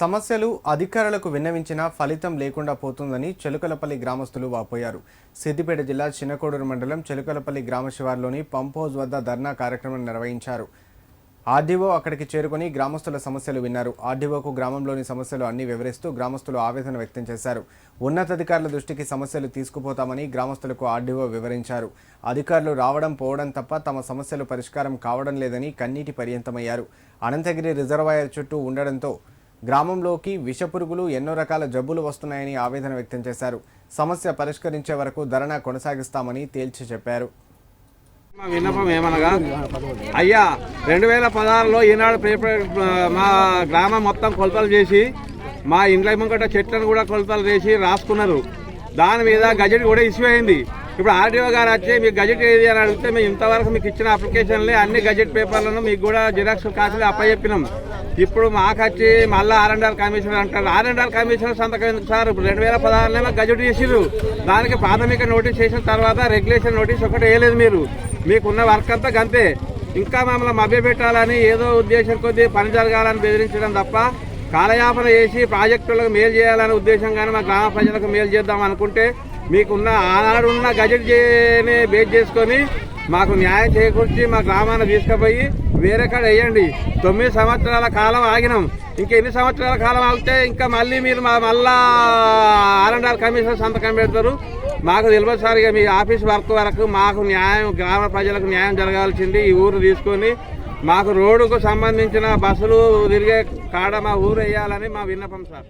సమస్యలు అధికారులకు విన్నవించినా ఫలితం లేకుండా పోతుందని చెలుకలపల్లి గ్రామస్తులు వాపోయారు. సిద్దిపేట జిల్లా చిన్నకోడూరు మండలం చెలుకలపల్లి గ్రామ శివార్లోని పంప్ హౌస్ వద్ద ధర్నా కార్యక్రమం నిర్వహించారు. ఆర్డీఓ అక్కడికి చేరుకుని గ్రామస్తుల సమస్యలు విన్నారు. ఆర్డీఓకు గ్రామంలోని సమస్యలు అన్ని వివరిస్తూ గ్రామస్తులు ఆవేదన వ్యక్తం చేశారు. ఉన్నతాధికారుల దృష్టికి సమస్యలు తీసుకుపోతామని గ్రామస్తులకు ఆర్డీఓ వివరించారు. అధికారులు రావడం పోవడం తప్ప తమ సమస్యలు పరిష్కారం కావడం లేదని కన్నీటి పర్యంతమయ్యారు. అనంతగిరి రిజర్వాయర్ చుట్టూ ఉండడంతో గ్రామంలోకి విషపురుగులు ఎన్నో రకాల జబ్బులు వస్తున్నాయని ఆవేదన వ్యక్తం చేశారు. సమస్య పరిష్కరించే వరకు ధర్నా కొనసాగిస్తామని తేల్చి చెప్పారు. మా విన్నపం ఏమనగా అయ్యా రెండు వేల పదహారులో ఈనాడు పేపర్ మా గ్రామం మొత్తం కొలతలు చేసి మా ఇండ్ల ముంగట చెట్లను కూడా కొలతలు చేసి రాసుకున్నారు. దాని మీద గజెట్ కూడా ఇష్యూ అయింది. ఇప్పుడు ఆర్డీఓ గారు వచ్చి మీకు గజెట్ ఏది? అని అడిగితే మేము ఇంతవరకు మీకు ఇచ్చిన అప్లికేషన్లే అన్ని గజెట్ పేపర్లను మీకు కూడా జిరాక్స్ కాసులు అప్పచెప్పినాం. ఇప్పుడు మాకు వచ్చి మళ్ళీ ఆర్ అండ్ కమిషనర్ అంటారు. ఆర్ అండ్ కమిషనర్ సంతకం ఎందుకు సార్? ఇప్పుడు రెండు వేల పదహారులో గజెట్ చేసిరు దానికి ప్రాథమిక నోటీస్ చేసిన తర్వాత రెగ్యులేషన్ నోటీస్ ఒకటి వేయలేదు మీరు. మీకున్న వర్క్ అంతా గంతే. ఇంకా మమ్మల్ని మభ్య పెట్టాలని ఏదో ఉద్దేశం కొద్దీ పని జరగాలని బెదిరించడం తప్ప కాలయాపన చేసి ప్రాజెక్టులకు మేలు చేయాలనే ఉద్దేశం కానీ మా గ్రామ ప్రజలకు మేలు చేద్దాం అనుకుంటే మీకున్న ఆనాడున్న గజెట్ చేయని బేస్ చేసుకొని మాకు న్యాయం చేకూర్చి మా గ్రామాన్ని తీసుకుపోయి వేరే కాడ వేయండి. తొమ్మిది సంవత్సరాల కాలం ఆగినాం. ఇంకా ఎన్ని సంవత్సరాల కాలం ఆగితే ఇంకా మళ్ళీ మీరు మా మళ్ళా ఆర్ అండ్ ఆర్ సంతకం పెడతారు. మాకు తెలియదు సార్ ఇక మీ ఆఫీస్ వర్క్ వరకు మాకు న్యాయం గ్రామ ప్రజలకు న్యాయం జరగాల్సింది ఈ ఊరు తీసుకొని. మాకు రోడ్డుకు సంబంధించిన బస్సులు తిరిగే కాడ మా ఊరు వేయాలని మా విన్నపం సార్.